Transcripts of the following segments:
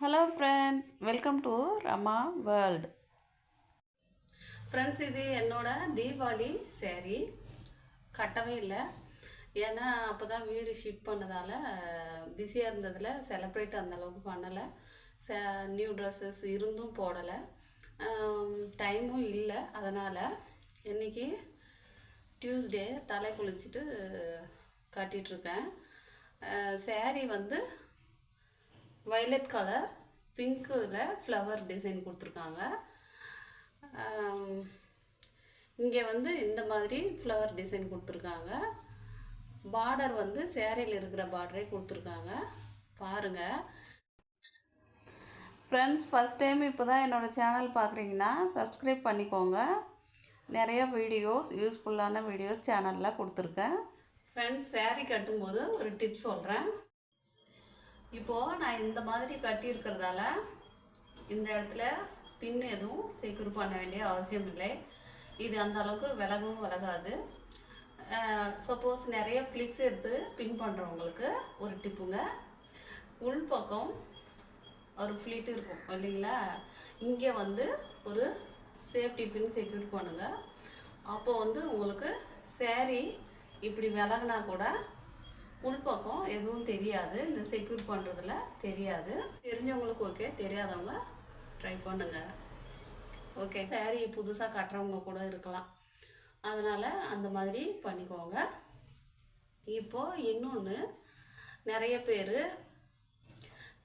Hello friends welcome to Rama world friends இது என்னோட தீபாவளி சேரீ கட்டவே இல்லை. ஏன்னா அப்போ தான் வீடு ஷிஃப்ட் பண்ணதால் பிஸியாக இருந்ததில் செலப்ரேட் அந்தளவுக்கு பண்ணலை. ச நியூ ட்ரெஸ்ஸஸ் இருந்தும் போடலை. டைமும் இல்லை. அதனால் இன்றைக்கி டியூஸ்டே தலை குளிச்சுட்டு கட்டிகிட்ருக்கேன் சேரீ வந்து வயலட் கலர் பிங்க்கில் ஃப்ளவர் டிசைன் கொடுத்துருக்காங்க. இங்கே வந்து இந்த மாதிரி ஃப்ளவர் டிசைன் கொடுத்துருக்காங்க. பார்டர் வந்து சேரீயில் இருக்கிற பார்டரே கொடுத்துருக்காங்க. பாருங்கள் ஃப்ரெண்ட்ஸ் ஃபஸ்ட் டைம் இப்போ தான் என்னோடய சேனல் பார்க்குறீங்கன்னா சப்ஸ்கிரைப் பண்ணிக்கோங்க. நிறைய வீடியோஸ் யூஸ்ஃபுல்லான வீடியோஸ் சேனலில் கொடுத்துருக்கேன். ஃப்ரெண்ட்ஸ் சேரீ கட்டும்போது ஒரு டிப் சொல்கிறேன் இப்போது நான் இந்த மாதிரி கட்டியிருக்கிறதால இந்த இடத்துல பின் எதுவும் செக்யூர் பண்ண வேண்டிய அவசியம் இல்லை. இது அந்த அளவுக்கு விலகவும் விலகாது. சப்போஸ் நிறைய ஃப்ளிக்ஸ் எடுத்து பின் பண்ணுறவங்களுக்கு ஒரு டிப்புங்க உள்பக்கம் ஒரு ஃப்ளிட் இருக்கும் இல்லைங்களா? இங்கே வந்து ஒரு சேஃப்டி பின் செக்யூர் பண்ணுங்கள் அப்போது வந்து உங்களுக்கு சேரீ இப்படி விலகினா கூட உள்பக்கம் எதுவும் தெரியாது. இந்த செக்யூர் பண்ணுறதுல தெரியாது. தெரிஞ்சவங்களுக்கு ஓகே தெரியாதவங்க ட்ரை பண்ணுங்கள் ஓகே சாரீ புதுசாக கட்டுறவங்க கூட இருக்கலாம். அதனால் அந்த மாதிரி பண்ணிக்கோங்க. இப்போது இன்னொன்று நிறைய பேர்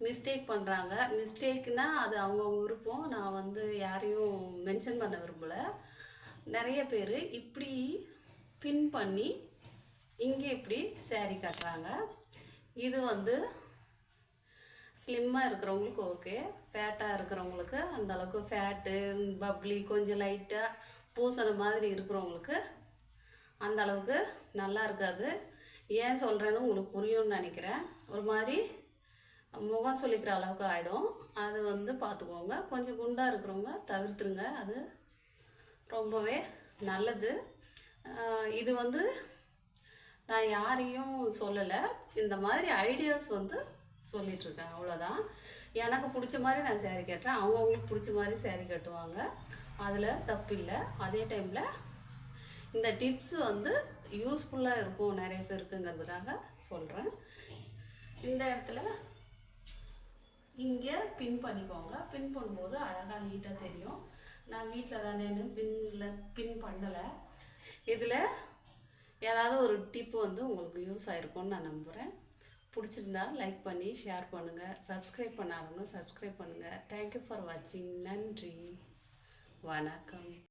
மிஸ்டேக் பண்ணுறாங்க மிஸ்டேக்னால் அது அவங்கவுங்க விருப்பம். நான் வந்து யாரையும் மென்ஷன் பண்ண விரும்பலை. நிறைய பேர் இப்படி பின் பண்ணி இங்கே இப்படி சேரீ கட்டுறாங்க. இது வந்து ஸ்லிம்மாக இருக்கிறவங்களுக்கு ஓகே ஃபேட்டாக இருக்கிறவங்களுக்கு அந்தளவுக்கு ஃபேட்டு பப்ளி கொஞ்சம் லைட்டாக பூசணை மாதிரி இருக்கிறவங்களுக்கு அந்த அளவுக்கு நல்லா இருக்காது. ஏன் சொல்கிறேன்னு உங்களுக்கு புரியும்னு நினைக்கிறேன். ஒரு மாதிரி முகம் சொல்லிக்கிற அளவுக்கு ஆகிடும் அது வந்து பார்த்துக்கோங்க. கொஞ்சம் குண்டாக இருக்கிறவங்க தவிர்த்துருங்க. அது ரொம்பவே நல்லது. இது வந்து நான் யாரையும் சொல்லலை. இந்த மாதிரி ஐடியாஸ் வந்து சொல்லிகிட்ருக்கேன் அவ்வளோதான் எனக்கு பிடிச்ச மாதிரி நான் சேரீ கட்டுறேன். அவங்கவுங்களுக்கு பிடிச்ச மாதிரி சேரீ கட்டுவாங்க. அதில் தப்பு இல்லை. அதே டைமில் இந்த டிப்ஸ் வந்து யூஸ்ஃபுல்லாக இருக்கும் நிறைய பேருக்குங்கிறதுக்காக சொல்கிறேன் இந்த இடத்துல இங்கே பின் பண்ணிக்கோங்க. பின் பண்ணும்போது அழகாக நீட்டாக தெரியும். நான் வீட்டில் தானே பின்னில் பின் பண்ணலை. இதில் ஏதாவது ஒரு டிப்பு வந்து உங்களுக்கு யூஸ் ஆகிருக்கும்னு நான் நம்புகிறேன் பிடிச்சிருந்தா லைக் பண்ணி ஷேர் பண்ணுங்கள் சப்ஸ்கிரைப் பண்ணாதவங்க சப்ஸ்கிரைப் பண்ணுங்கள் தேங்க்யூ ஃபார் வாட்சிங் நன்றி. வணக்கம்.